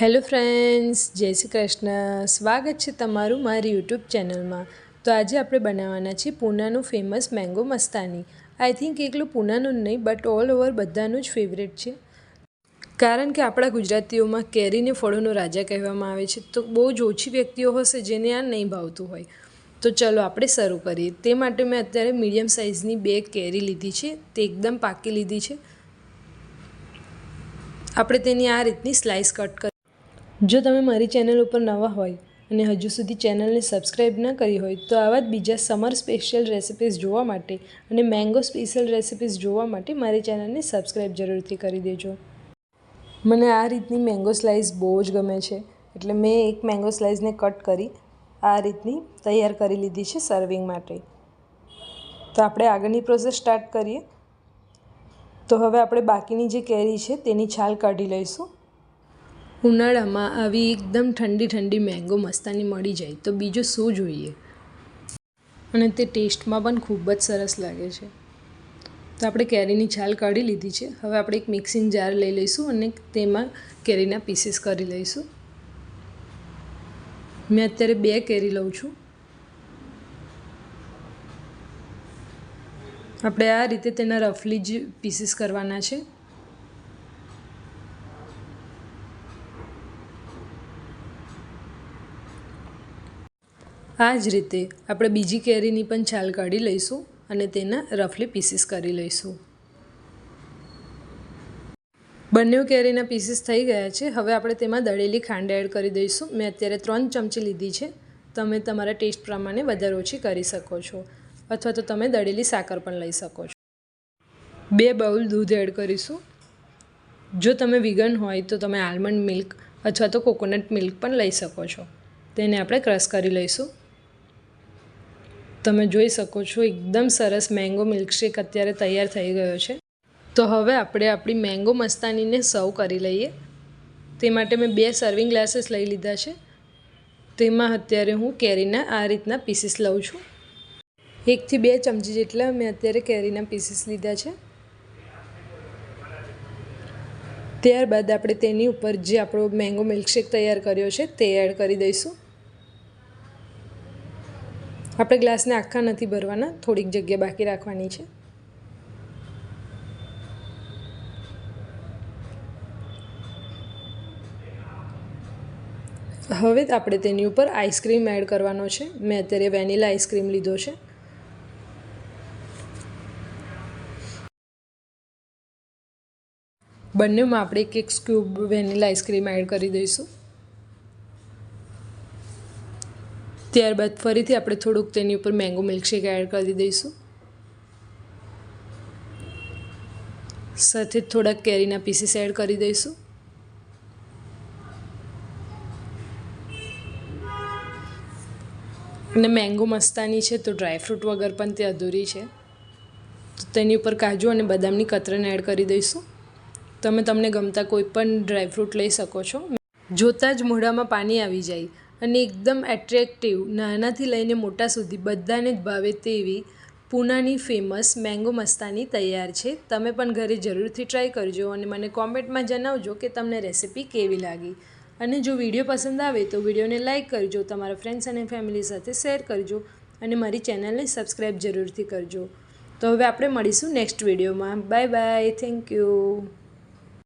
Hello friends, જય શ્રી કૃષ્ણ. સ્વાગત છે તમારું મારી યુટ્યુબ ચેનલમાં. તો આજે આપણે બનાવવાના છે પૂનાનું famous mango mastani. I think એકલું પૂનાનું નહીં બટ ઓલ ઓવર બધાનું જ ફેવરેટ છે. કારણ કે આપણા ગુજરાતીઓમાં કેરીને ફળોનો રાજા કહેવામાં આવે છે, તો બહુ જ ઓછી વ્યક્તિઓ હશે જેને આ નહીં ભાવતું હોય. તો ચલો આપણે શરૂ કરીએ. તે માટે મેં અત્યારે મીડિયમ સાઇઝની બે કેરી લીધી છે, તે એકદમ પાકી લીધી છે. આપણે તેની આ રીતની સ્લાઇસ કટ કરી જો તમે મારી ચેનલ ઉપર નવા હોય અને હજુ સુધી ચેનલને સબસ્ક્રાઈબ ન કરી હોય, તો આવા જ બીજા સમર સ્પેશિયલ રેસિપીઝ જોવા માટે અને મેંગો સ્પેશિયલ રેસિપીઝ જોવા માટે મારી ચેનલને સબસ્ક્રાઈબ જરૂરથી કરી દેજો. મને આ રીતની મેંગો સ્લાઇસ બહુ જ ગમે છે, એટલે મેં એક મેંગો સ્લાઇસને કટ કરી આ રીતની તૈયાર કરી લીધી છે સર્વિંગ માટે. તો આપણે આગળની પ્રોસેસ સ્ટાર્ટ કરીએ. તો હવે આપણે બાકીની જે કેરી છે તેની છાલ કાઢી લઈશું. ઉનાળામાં આવી એકદમ ઠંડી ઠંડી મેંગો મસ્તાની મળી જાય, તો બીજું શું જોઈએ? અને તે ટેસ્ટમાં પણ ખૂબ જ સરસ લાગે છે. તો આપણે કેરીની છાલ કાઢી લીધી છે. હવે આપણે એક મિક્સિંગ જાર લઈ લઈશું અને તેમાં કેરીના પીસીસ કરી લઈશું. મેં અત્યારે બે કેરી લઉં છું. આપણે આ રીતે તેના રફલી જ પીસીસ કરવાના છે. આ જ રીતે આપણે બીજી કેરીની પણ છાલ કાઢી લઈશું અને તેના રફલી પીસીસ કરી લઈશું. બંને કેરીના પીસીસ થઈ ગયા છે. હવે આપણે તેમાં દળેલી ખાંડ એડ કરી દઈશું. મેં અત્યારે ત્રણ ચમચી લીધી છે. તમે તમારા ટેસ્ટ પ્રમાણે વધારે ઓછી કરી શકો છો. અથવા તો તમે દળેલી સાકર પણ લઈ શકો છો. બે બાઉલ દૂધ એડ કરીશું. જો તમે વિગન હોય તો તમે આલમંડ મિલ્ક અથવા તો કોકોનટ મિલ્ક પણ લઈ શકો છો. તેને આપણે ક્રશ કરી લઈશું. તમે જોઈ શકો છો, એકદમ સરસ મેંગો મિલ્કશેક અત્યારે તૈયાર થઈ ગયો છે. તો હવે આપણે આપણી મેંગો મસ્તાનીને સર્વ કરી લઈએ. તે માટે મેં બે સર્વિંગ ગ્લાસીસ લઈ લીધા છે. તેમાં અત્યારે હું કેરીના આ રીતના પીસીસ લઉં છું. એકથી બે ચમચી જેટલા મેં અત્યારે કેરીના પીસીસ લીધા છે. ત્યારબાદ આપણે તેની ઉપર જે આપણો મેંગો મિલ્કશેક તૈયાર કર્યો છે, તે એડ કરી દઈશું. આપણે ગ્લાસને આખા નથી ભરવાના, થોડીક જગ્યા બાકી રાખવાની છે. હવે આપણે તેની ઉપર આઈસ્ક્રીમ એડ કરવાનો છે. મેં અત્યારે વેનીલા આઈસ્ક્રીમ લીધો છે. બંનેમાં આપણે એક એક સ્ક્યુબ વેનીલા આઈસ્ક્રીમ એડ કરી દઈશું. ત્યારબાદ ફરીથી આપણે થોડુંક તેની ઉપર મેંગો મિલ્કશેક એડ કરી દઈશું. સાથે થોડાક કેરીના પીસીસ એડ કરી દઈશું. અને મેંગો મસ્તાની છે તો ડ્રાયફ્રૂટ વગર પણ તે અધૂરી છે. તો તેની ઉપર કાજુ અને બદામની કતરન એડ કરી દઈશું. તમે તમને ગમતા કોઈ પણ ડ્રાયફ્રૂટ લઈ શકો છો. જોતાં જ મોઢામાં પાણી આવી જાય. અને એકદમ એટ્રેક્ટિવ નાનાથી લઈને મોટા સુધી બધાને જ ભાવે તેવી પૂનાની ફેમસ મેંગો મસ્તાની તૈયાર છે. તમે પણ ઘરે જરૂરથી ટ્રાય કરજો અને મને કોમેન્ટમાં જણાવજો કે તમને રેસિપી કેવી લાગી. અને જો વીડિયો પસંદ આવે તો વિડીયોને લાઇક કરજો, તમારા ફ્રેન્ડ્સ અને ફેમિલી સાથે શેર કરજો અને મારી ચેનલને સબસ્ક્રાઈબ જરૂરથી કરજો. તો હવે આપણે મળીશું નેક્સ્ટ વિડીયોમાં બાય બાય થેન્ક યુ